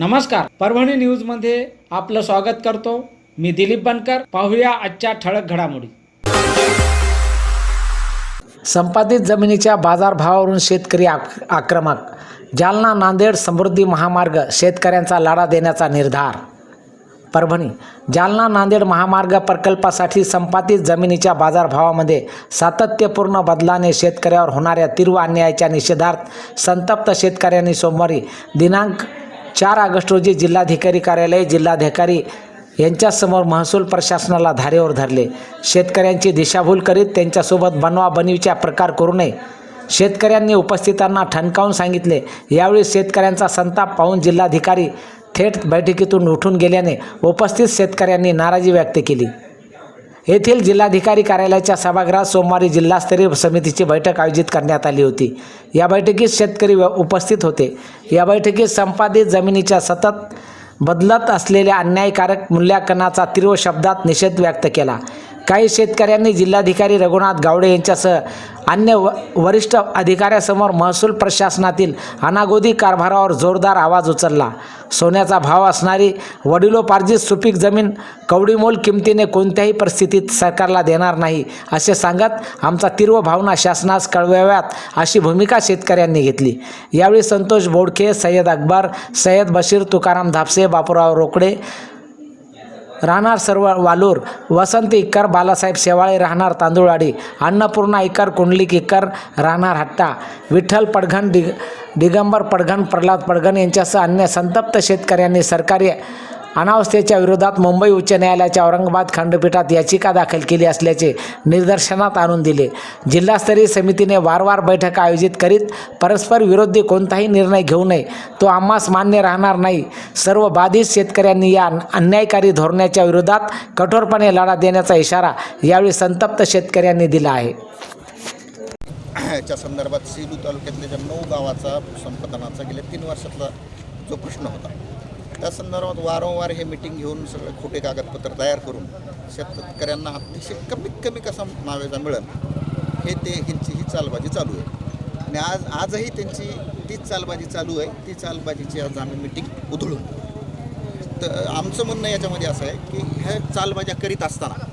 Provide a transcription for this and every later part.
नमस्कार. परभणी न्यूजमध्ये आपलं स्वागत करतो. मी दिलीप बनकर. पाहूया आजच्या ठळक घडामोडी. संपादित जमिनीच्या बाजारभावावरून शेतकरी आक आक्रमक. जालना नांदेड समृद्धी महामार्ग शेतकऱ्यांचा लढा देण्याचा निर्धार. परभणी. जालना नांदेड महामार्ग प्रकल्पासाठी संपादित जमिनीच्या बाजारभावामध्ये सातत्यपूर्ण बदलाने शेतकऱ्यावर होणाऱ्या तीव्र अन्यायाच्या निषेधार्थ संतप्त शेतकऱ्यांनी सोमवारी दिनांक चार ऑगस्ट रोजी जिल्हाधिकारी कार्यालय जिल्हाधिकारी यांच्यासमोर महसूल प्रशासनाला धारेवर धरले. शेतकऱ्यांची दिशाभूल करीत त्यांच्यासोबत बनवाबनवीच्या प्रकार करू नये. शेतकऱ्यांनी उपस्थितांना ठणकावून सांगितले. यावेळी शेतकऱ्यांचा संताप पाहून जिल्हाधिकारी थेट बैठकीतून उठून गेल्याने उपस्थित शेतकऱ्यांनी नाराजी व्यक्त केली. येथील जिल्हाधिकारी कार्यालयाच्या सभागृहात सोमवारी जिल्हास्तरीय समितीची बैठक आयोजित करण्यात आली होती. या बैठकीत शेतकरी व- उपस्थित होते. या बैठकीत संपादित जमिनीच्या सतत बदलत असलेल्या अन्यायकारक मूल्यांकनाचा तीव्र शब्दात निषेध व्यक्त केला. काही शेतकऱ्यांनी जिल्हाधिकारी रघुनाथ गावडे यांच्यासह अन्य व वरिष्ठ अधिकाऱ्यासमोर महसूल प्रशासनातील अनागोदी कारभारावर जोरदार आवाज उचलला. सोन्याचा भाव असणारी वडिलोपार्जित सुपीक जमीन कवडीमोल किमतीने कोणत्याही परिस्थितीत सरकारला देणार नाही असे सांगत आमचा तीव्र भावना शासनास कळवाव्यात अशी भूमिका शेतकऱ्यांनी घेतली. यावेळी संतोष बोडखे सय्यद अकबर सय्यद बशीर तुकाराम धापसे बापूराव रोकडे राहणार सर्व वालूर वसंत इक्कर बालासाहेब शेवाळे राहणार तांदूळवाडी अन्नपूर्णा इक्कर कुंडलिक इक्कर राहणार हट्टा विठ्ठल पडघण दिग दिगंबर पडघण प्रल्हाद पडघण यांच्यासह अन्य संतप्त शेतकऱ्यांनी सरकारी अनावस्थेच्या विरोधात मुंबई उच्च न्यायालयाच्या औरंगाबाद खंडपीठात याचिका दाखल केली असल्याचे निदर्शनात आणून दिले. जिल्हास्तरीय समितीने वारंवार बैठक आयोजित करीत परस्पर विरोधी कोणताही निर्णय घेऊ नये. तो आम्हास मान्य राहणार नाही. सर्व बाधित शेतकऱ्यांनी या अन्यायकारी धोरणाच्या विरोधात कठोरपणे लढा देण्याचा इशारा यावेळी संतप्त शेतकऱ्यांनी दिला आहे. याच्या संदर्भात सेलू तालुक्यातल्या ज्या नऊ गावाचा संपादनाचा गेल्या तीन वर्षातला जो प्रश्न होता त्या संदर्भात वारंवार हे मिटिंग घेऊन सगळे खोटे कागदपत्र तयार करून शेतकऱ्यांना अतिशय कमीत कमी कसा मावेजा मिळेल हे ते ह्यांची ही चालबाजी चालू आहे. आणि आज आजही त्यांची तीच चालबाजी चालू आहे. ती चालबाजीची आज आम्ही मिटिंग उधळून. तर आमचं म्हणणं याच्यामध्ये असं आहे की ह्या चालबाज्या करीत असताना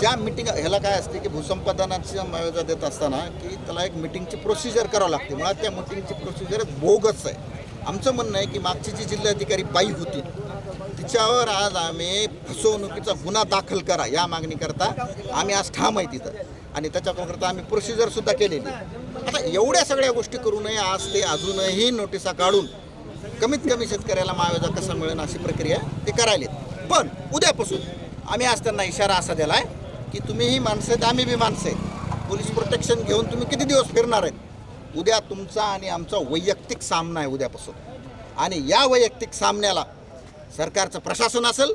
ज्या मिटिंग ह्याला काय असते की भूसंपादनाची मावेजा देत असताना की त्याला एक मिटिंगची प्रोसिजर करावं लागते. मुळात त्या मिटिंगची प्रोसिजर बोगस आहे. आमचं म्हणणं आहे की मागची जी जिल्हाधिकारी बाई होती तिच्यावर आज आम्ही फसवणुकीचा गुन्हा दाखल करा या मागणीकरता आम्ही आज ठाम आहे तिथं. आणि त्याच्याकरता आम्ही प्रोसिजरसुद्धा केलेली आता एवढ्या सगळ्या गोष्टी करू नये आज ते अजूनही नोटिसा काढून कमीत कमी शेतकऱ्याला मावेजा कसा मिळेल अशी प्रक्रिया ते करायलेत. पण उद्यापासून आम्ही आज त्यांना इशारा असा दिला आहे की तुम्हीही माणसं आहेत आम्ही बी माणसं आहेत. पोलीस प्रोटेक्शन घेऊन तुम्ही किती दिवस फिरणार आहेत? उद्या तुमचा आणि आमचा वैयक्तिक सामना आहे उद्यापासून. आणि या वैयक्तिक सामन्याला सरकारचं प्रशासन असेल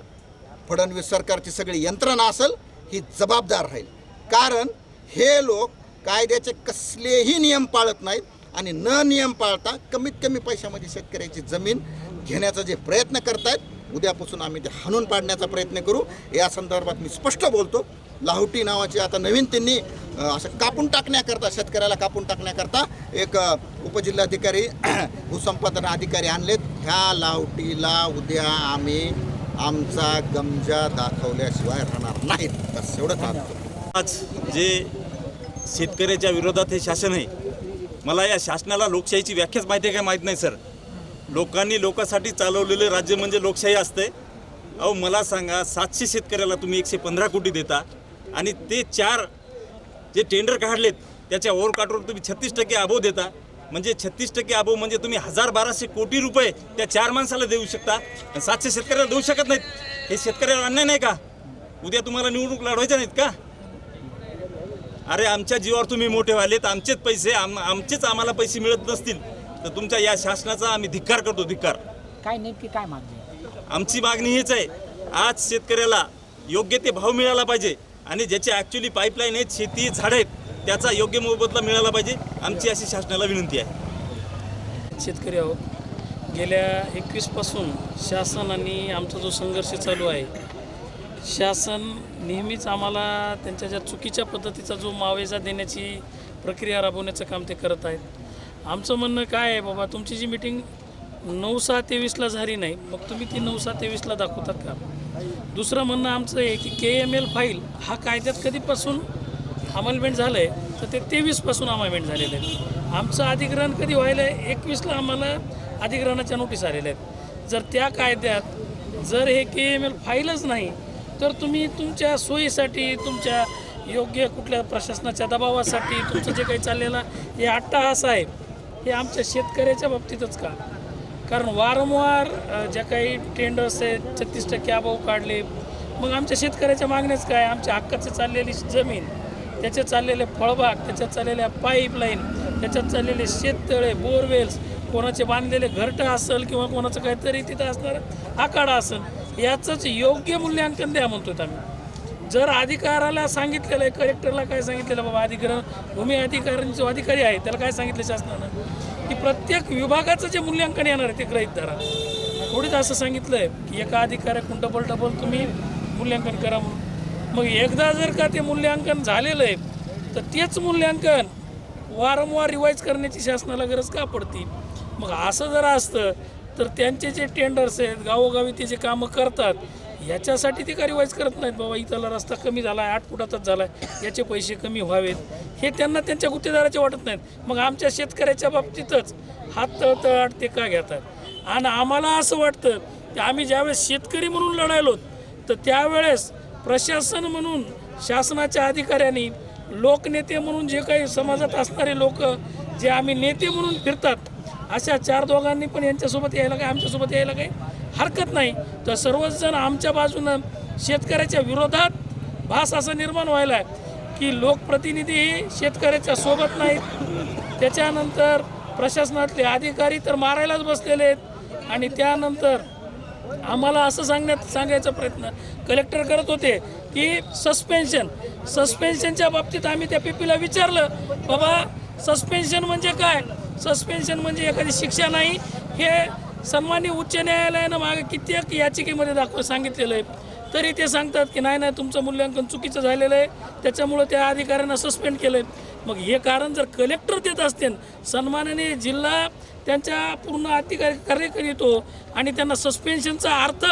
फडणवीस सरकारची सगळी यंत्रणा असेल ही जबाबदार राहील. कारण हे लोक कायद्याचे कसलेही नियम पाळत नाहीत आणि न नियम पाळता कमीत कमी पैशामध्ये शेतकऱ्याची जमीन घेण्याचा जे प्रयत्न करतायत उद्यापासून आम्ही ते हाणून पाडण्याचा प्रयत्न करू. या संदर्भात मी स्पष्ट बोलतो. लाहुटी नावाची आता नवीन त्यांनी असं कापून टाकण्याकरता शेतकऱ्याला कापून टाकण्याकरता एक उपजिल्हाधिकारी भूसंपादन अधिकारी आणलेत. ह्या लावटीला उद्या आम्ही आमचा गमजा दाखवल्याशिवाय राहणार नाहीत. बस एवढंच सांगतो आज जे शेतकऱ्याच्या विरोधात हे शासन आहे मला या शासनाला लोकशाहीची व्याख्याच माहिती आहे काय माहीत नाही सर? लोकांनी लोकांसाठी चालवलेलं राज्य म्हणजे लोकशाही असते. अहो मला सांगा सातशे शेतकऱ्याला तुम्ही एकशे पंधरा कोटी देता आणि ते चार जे टेंडर काढलेत त्याच्या ओव्हरकाटवर तुम्ही छत्तीस टक्के अभाव देता. म्हणजे छत्तीस टक्के अभाव म्हणजे तुम्ही हजार बाराशे कोटी रुपये त्या चार माणसाला देऊ शकता आणि सातशे शेतकऱ्याला देऊ शकत नाहीत. हे शेतकऱ्याला अन्याय नाही का? उद्या तुम्हाला निवडणूक लढवायच्या नाहीत का? अरे आमच्या जीवावर तुम्ही मोठे व्हालेत आमचेच पैसे आम आमचेच आम्हाला पैसे मिळत नसतील. तर तुमच्या या शासनाचा आम्ही धिक्कार करतो धिक्कार. काय नेमकी काय मागणी आमची मागणी हीच आहे आज शेतकऱ्याला योग्य ते भाव मिळाला पाहिजे आणि ज्याचे ॲक्च्युली पाईपलाईन आहेत शेती झाडं आहेत त्याचा योग्य मोबदला मिळाला पाहिजे आमची अशी शासनाला विनंती आहे. शेतकरी आहोत गेल्या एकवीसपासून शासन आणि आमचा जो संघर्ष चालू आहे शासन नेहमीच आम्हाला त्यांच्या ज्या चुकीच्या पद्धतीचा जो मावेजा देण्याची प्रक्रिया राबवण्याचं काम ते करत आहेत. आमचं म्हणणं काय आहे बाबा तुमची जी मिटिंग नऊ सहा तेवीसला झाली नाही मग तुम्ही ती नऊ सहा तेवीसला दाखवतात का? दुसरं म्हणणं आमचं आहे की के एम एल फाईल हा कायद्यात कधीपासून अमेंडमेंट झालं आहे तर ते तेवीसपासून अमेंडमेंट झालेलं आहे. आमचं अधिग्रहण कधी व्हायलं आहे? एकवीसला आम्हाला अधिग्रहणाच्या नोटीस आलेल्या आहेत. जर त्या कायद्यात जर हे के एम एल फाईलच नाही तर तुम्ही तुमच्या सोयीसाठी तुमच्या योग्य कुठल्या प्रशासनाच्या दबावासाठी तुमचं जे काही चाललेलं हे अट्टाहास आहे. हे आमच्या शेतकऱ्याच्या बाबतीतच का? कारण वारंवार ज्या काही टेंडर्स आहेत छत्तीस टक्के अभाव काढले. मग आमच्या शेतकऱ्याच्या मागण्याच काय? आमच्या हक्काची चाललेली जमीन त्याच्यात चाललेले फळबाग त्याच्यात चाललेल्या पाईपलाईन त्याच्यात चाललेले शेततळे बोरवेल्स कोणाचे बांधलेले घरटं असेल किंवा कोणाचं काहीतरी तिथं असणार आखाडा असेल याचंच योग्य मूल्यांकन द्या म्हणतो आम्ही. जर अधिकाराला सांगितलेलं आहे कलेक्टरला काय सांगितलेलं बाबा अधिग्रहण भूमी अधिकाऱ्यांचे जो अधिकारी आहे त्याला काय सांगितलं शासनानं? की प्रत्येक विभागाचं जे मूल्यांकन येणार आहे ते ग्रहित धरा. थोडीच असं सांगितलं आहे की एका अधिकाऱ्याकडून डबल डबल तुम्ही मूल्यांकन करा म्हणून. मग एकदा जर का ते मूल्यांकन झालेलं आहे तर तेच मूल्यांकन वारंवार रिवाईज करण्याची शासनाला गरज का पडती? मग असं जर असतं तर त्यांचे जे टेंडर्स आहेत गावोगावी ते जे कामं करतात याच्यासाठी ते कार्यवाहीच करत नाहीत बाबा इथला रस्ता कमी झाला आहे आठ फुटाचाच झाला आहे याचे पैसे कमी व्हावेत. हे त्यांना त्यांच्या गुत्तेदाराचे वाटत नाहीत. मग आमच्या शेतकऱ्याच्या बाबतीतच हात तळतळाट ते का घेतात? आणि आम्हाला असं वाटतं की आम्ही ज्यावेळेस शेतकरी म्हणून लढायलो तर त्यावेळेस प्रशासन म्हणून शासनाच्या अधिकाऱ्यांनी लोकनेते म्हणून जे काही समाजात असणारे लोक जे आम्ही नेते म्हणून फिरतात अशा चार दोघांनी पण यांच्यासोबत यायला काय आमच्यासोबत यायला काय? हरकत नाही. तर सर्वचजण आमच्या बाजूनं शेतकऱ्याच्या विरोधात भास असा निर्माण व्हायला आहे की लोकप्रतिनिधीही शेतकऱ्याच्या सोबत नाहीत. त्याच्यानंतर प्रशासनातले अधिकारी तर मारायलाच बसलेले आहेत. आणि त्यानंतर आम्हाला असं सांगण्यात सांगायचा प्रयत्न कलेक्टर करत होते की सस्पेन्शन सस्पेन्शनच्या बाबतीत आम्ही त्या पीपीला विचारलं बाबा सस्पेन्शन म्हणजे काय? सस्पेन्शन म्हणजे एखादी शिक्षा नाही. हे सन्मान्य उच्च न्यायालयानं मागे कित्येक याचिकेमध्ये दाखव सांगितलेलं आहे. तरी ते सांगतात की नाही नाही तुमचं मूल्यांकन चुकीचं झालेलं आहे. त्याच्यामुळं त्या अधिकाऱ्यांना सस्पेंड केलं आहे मग हे कारण जर कलेक्टर देत असतील सन्मानाने जिल्हा त्यांच्या पूर्ण अधिकारी कार्य करीतो आणि त्यांना सस्पेन्शनचा अर्थ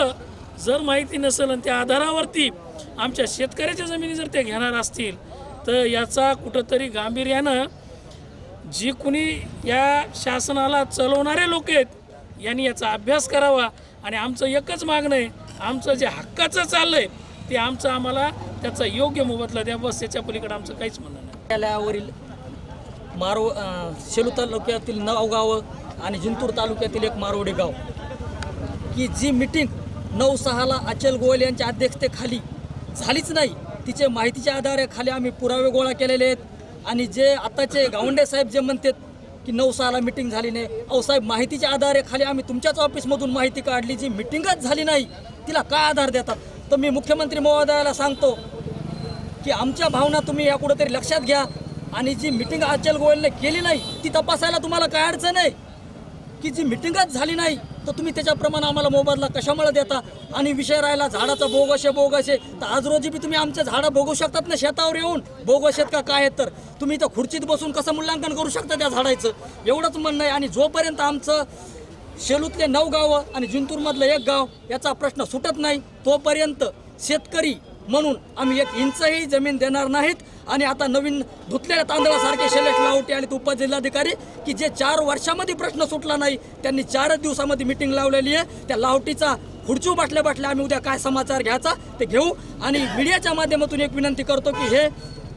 जर माहिती नसेल आणि त्या आधारावरती आमच्या शेतकऱ्याच्या जमिनी जर ते घेणार असतील तर याचा कुठंतरी गांभीर्यानं जी कुणी या शासनाला चालवणारे लोक आहेत यांनी याचा अभ्यास करावा आणि आमचं एकच मागणं आहे आमचं जे हक्काचं चाललं आहे ते आमचं आम्हाला त्याचा योग्य मोबदला द्या. बस याच्या पलीकडे आमचं काहीच म्हणणं नाही. न्यायालयावरील मारो शेलू तालुक्यातील नऊ गावं आणि जिंतूर तालुक्यातील एक मारवडी गाव. की जी मिटिंग नऊ सहाला अचल गोयल यांच्या अध्यक्षतेखाली झालीच नाही तिचे माहितीच्या आधारे खाली आम्ही पुरावे गोळा केलेले आहेत. आणि जे आताचे गावंडे साहेब जे म्हणतात की नऊ सहाला मिटिंग झाली नाही. अहो साहेब माहितीच्या आधारे खाली आम्ही तुमच्याच ऑफिसमधून माहिती काढली जी मिटिंगच झाली नाही तिला काय आधार देतात? तर मी मुख्यमंत्री महोदयाला सांगतो की आमच्या भावना तुम्ही या कुठंतरी लक्षात घ्या आणि जी मिटिंग अचल गोयलने केली नाही ती तपासायला तुम्हाला काय अडचण आहे? की जी मिटिंगच झाली नाही तर तुम्ही त्याच्याप्रमाणे आम्हाला मोबदला कशामुळे देता? आणि विषय राहिला झाडाचा बोगस आहे बोगस आहे तर आज रोजी बी तुम्ही आमच्या झाडं बघू शकतात ना शेतावर येऊन बोगस आहेत का काय आहेत तर? तुम्ही तर खुर्चीत बसून कसं मूल्यांकन करू शकता त्या झाडाचं? एवढंच म्हणणं आहे. आणि जोपर्यंत आमचं शेलूतले नऊ गावं आणि जिंतूरमधलं एक गाव याचा प्रश्न सुटत नाही तोपर्यंत शेतकरी म्हणून आम्ही एक इंचही जमीन देणार नाहीत. आणि आता नवीन धुतलेल्या तांदळासारखे शेलेट लावटे आणि उपजिल्हाधिकारी की जे चार वर्षामध्ये प्रश्न सुटला नाही त्यांनी चारच दिवसामध्ये मिटिंग लावलेली आहे. त्या लावटीचा खुर्चू बाटल्या बाटल्या आम्ही उद्या काय समाचार घ्यायचा ते घेऊ. आणि मीडियाच्या माध्यमातून एक विनंती करतो की हे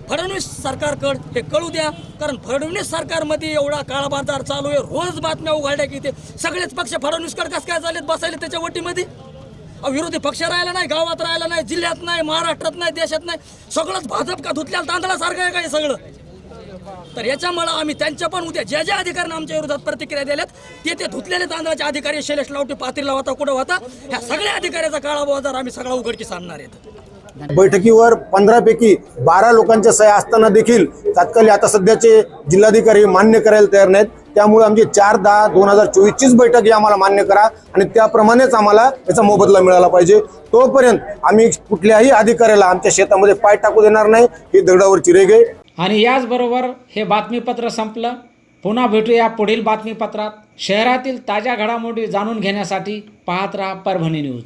फडणवीस सरकारकड हे कळू द्या. कारण फडणवीस सरकारमध्ये एवढा काळा बाजार चालू आहे. रोज बातम्या उघडल्या की ते सगळेच पक्ष फडणवीसकड कसं काय झालेत बसायले त्याच्या वटीमध्ये? विरोधी पक्ष राहिला नाही गावात राहिला नाही जिल्ह्यात नाही महाराष्ट्रात नाही देशात नाही सगळंच भाजप का धुतल्याला तांदळासारखं आहे काय सगळं? तर याच्यामुळं आम्ही त्यांच्या पण उद्या ज्या ज्या अधिकाऱ्यांना आमच्या विरोधात प्रतिक्रिया दिल्यात ते ते धुतलेले तांदळाचे अधिकारी शैलेश लावटे पातीला होता कुठं होता ह्या सगळ्या अधिकाऱ्याचा काळा बाजार आम्ही सगळा उघडकीस आणणार आहेत. बैठकीवर पंधरापैकी बारा लोकांच्या सह्या असताना देखील तात्कालिक आता सध्याचे जिल्हाधिकारी मान्य करायला तयार नाहीत. त्यामुळे आमची चार दहा दोन हजार चोवीसचीच बैठक ही आम्हाला मान्य करा आणि त्याप्रमाणेच आम्हाला याचा मोबदला मिळाला पाहिजे. तोपर्यंत आम्ही कुठल्याही अधिकाऱ्याला आमच्या शेतामध्ये पाय टाकू देणार नाही ही दगडावरची रेग आहे. आणि याचबरोबर हे बातमीपत्र संपलं. पुन्हा भेटूया पुढील बातमीपत्रात. शहरातील ताज्या घडामोडी जाणून घेण्यासाठी पाहत राहा परभणी न्यूज.